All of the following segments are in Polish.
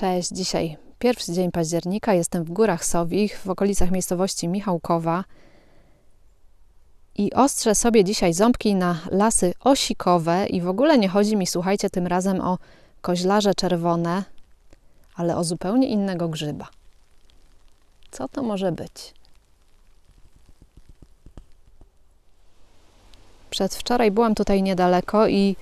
Cześć, dzisiaj pierwszy dzień października. Jestem w Górach Sowich, w okolicach miejscowości Michałkowa. I ostrzę sobie dzisiaj ząbki na lasy osikowe. I w ogóle nie chodzi mi, słuchajcie, tym razem o koźlarze czerwone, ale o zupełnie innego grzyba. Co to może być? Przedwczoraj byłam tutaj niedaleko i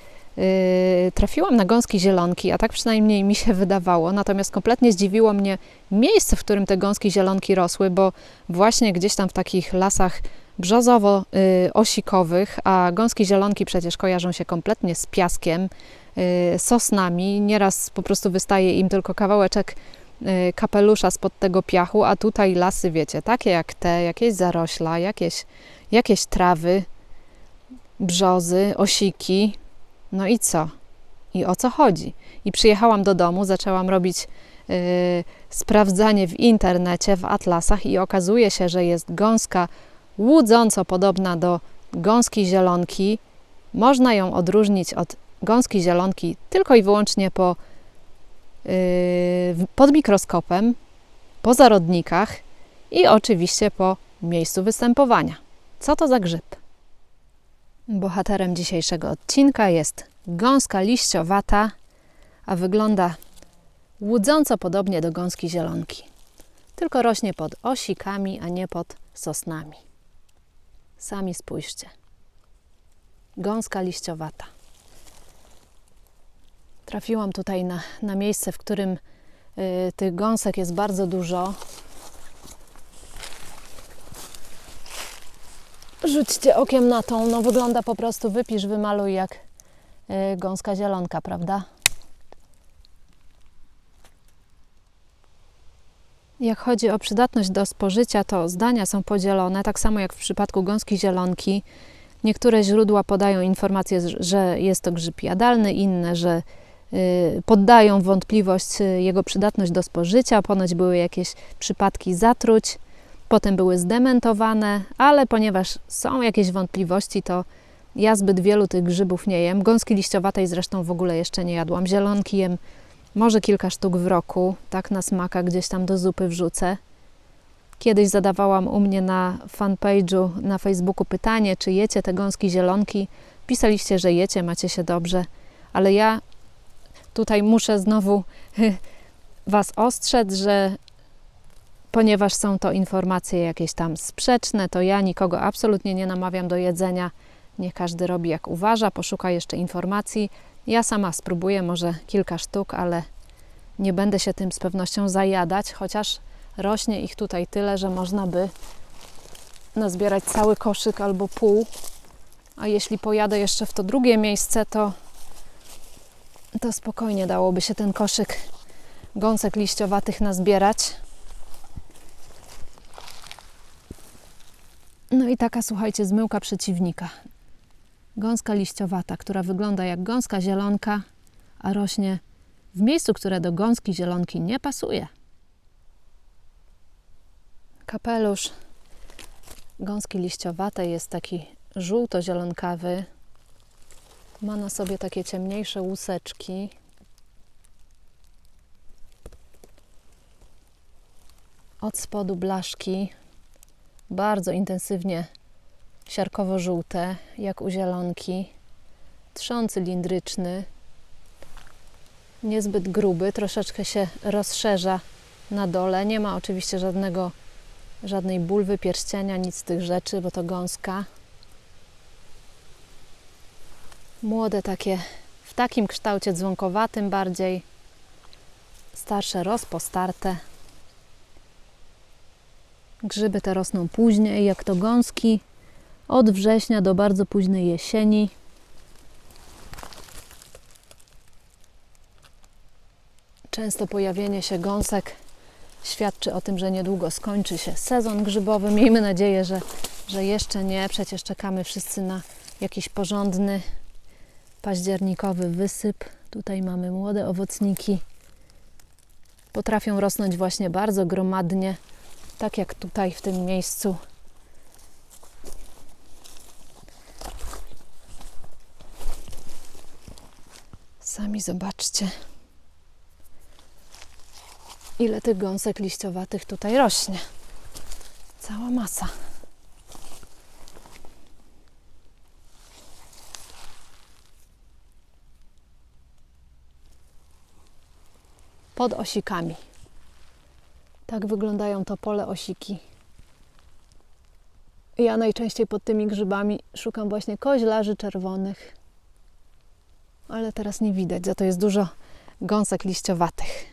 trafiłam na gąski zielonki, a tak przynajmniej mi się wydawało. Natomiast kompletnie zdziwiło mnie miejsce, w którym te gąski zielonki rosły, bo właśnie gdzieś tam w takich lasach brzozowo-osikowych, a gąski zielonki przecież kojarzą się kompletnie z piaskiem, yy, sosnami. Nieraz po prostu wystaje im tylko kawałeczek kapelusza spod tego piachu, a tutaj lasy, wiecie, takie jak te, jakieś zarośla, jakieś, jakieś trawy, brzozy, osiki. No i co? I o co chodzi? I przyjechałam do domu, zaczęłam robić yy, sprawdzanie w internecie, w atlasach i okazuje się, że jest gąska łudząco podobna do gąski zielonki. Można ją odróżnić od gąski zielonki tylko i wyłącznie po, yy, pod mikroskopem, po zarodnikach i oczywiście po miejscu występowania. Co to za grzyb? Bohaterem dzisiejszego odcinka jest gąska liściowata, a wygląda łudząco podobnie do gąski zielonki. Tylko rośnie pod osikami, a nie pod sosnami. Sami spójrzcie. Gąska liściowata. Trafiłam tutaj na, na miejsce, w którym y, tych gąsek jest bardzo dużo. Rzućcie okiem na tą, no wygląda po prostu, wypisz, wymaluj jak y, gąska zielonka, prawda? Jak chodzi o przydatność do spożycia, to zdania są podzielone, tak samo jak w przypadku gąski zielonki. Niektóre źródła podają informację, że jest to grzyb jadalny, inne, że y, poddają wątpliwość y, jego przydatność do spożycia. Ponoć były jakieś przypadki zatruć, potem były zdementowane, ale ponieważ są jakieś wątpliwości, to ja zbyt wielu tych grzybów nie jem. Gąski liściowatej zresztą w ogóle jeszcze nie jadłam. Zielonki jem może kilka sztuk w roku, tak na smaka gdzieś tam do zupy wrzucę. Kiedyś zadawałam u mnie na fanpage'u na Facebooku pytanie, czy jecie te gąski zielonki. Pisaliście, że jecie, macie się dobrze, ale ja tutaj muszę znowu Was ostrzec, że ponieważ są to informacje jakieś tam sprzeczne, to ja nikogo absolutnie nie namawiam do jedzenia. Niech każdy robi jak uważa, poszuka jeszcze informacji. Ja sama spróbuję może kilka sztuk, ale nie będę się tym z pewnością zajadać, chociaż rośnie ich tutaj tyle, że można by nazbierać cały koszyk albo pół. A jeśli pojadę jeszcze w to drugie miejsce, to, to spokojnie dałoby się ten koszyk gąsek liściowatych nazbierać. No i taka, słuchajcie, zmyłka przeciwnika. Gąska liściowata, która wygląda jak gąska zielonka, a rośnie w miejscu, które do gąski zielonki nie pasuje. Kapelusz gąski liściowatej jest taki żółto-zielonkawy. Ma na sobie takie ciemniejsze łuseczki. Od spodu blaszki bardzo intensywnie siarkowo-żółte, jak u zielonki. Trzon cylindryczny, niezbyt gruby, troszeczkę się rozszerza na dole. Nie ma oczywiście żadnego, żadnej bulwy, pierścienia, nic z tych rzeczy, bo to gąska. Młode takie w takim kształcie dzwonkowatym bardziej, starsze rozpostarte. Grzyby te rosną później, jak to gąski, od września do bardzo późnej jesieni. Często pojawienie się gąsek świadczy o tym, że niedługo skończy się sezon grzybowy. Miejmy nadzieję, że, że jeszcze nie. Przecież czekamy wszyscy na jakiś porządny październikowy wysyp. Tutaj mamy młode owocniki. Potrafią rosnąć właśnie bardzo gromadnie, tak jak tutaj w tym miejscu. Sami zobaczcie. Ile tych gąsek liściowatych tutaj rośnie. Cała masa. Pod osikami. Tak wyglądają topole osiki. Ja najczęściej pod tymi grzybami szukam właśnie koźlarzy czerwonych. Ale teraz nie widać, za to jest dużo gąsek liściowatych.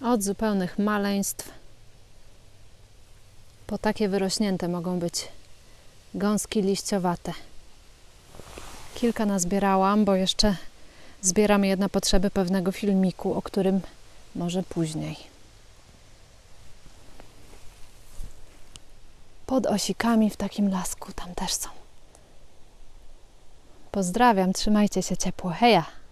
Od zupełnych maleństw po takie wyrośnięte mogą być gąski liściowate. Kilka nazbierałam, bo jeszcze zbieram je na potrzeby pewnego filmiku, o którym może później. Pod osikami w takim lasku tam też są. Pozdrawiam, trzymajcie się ciepło. Heja!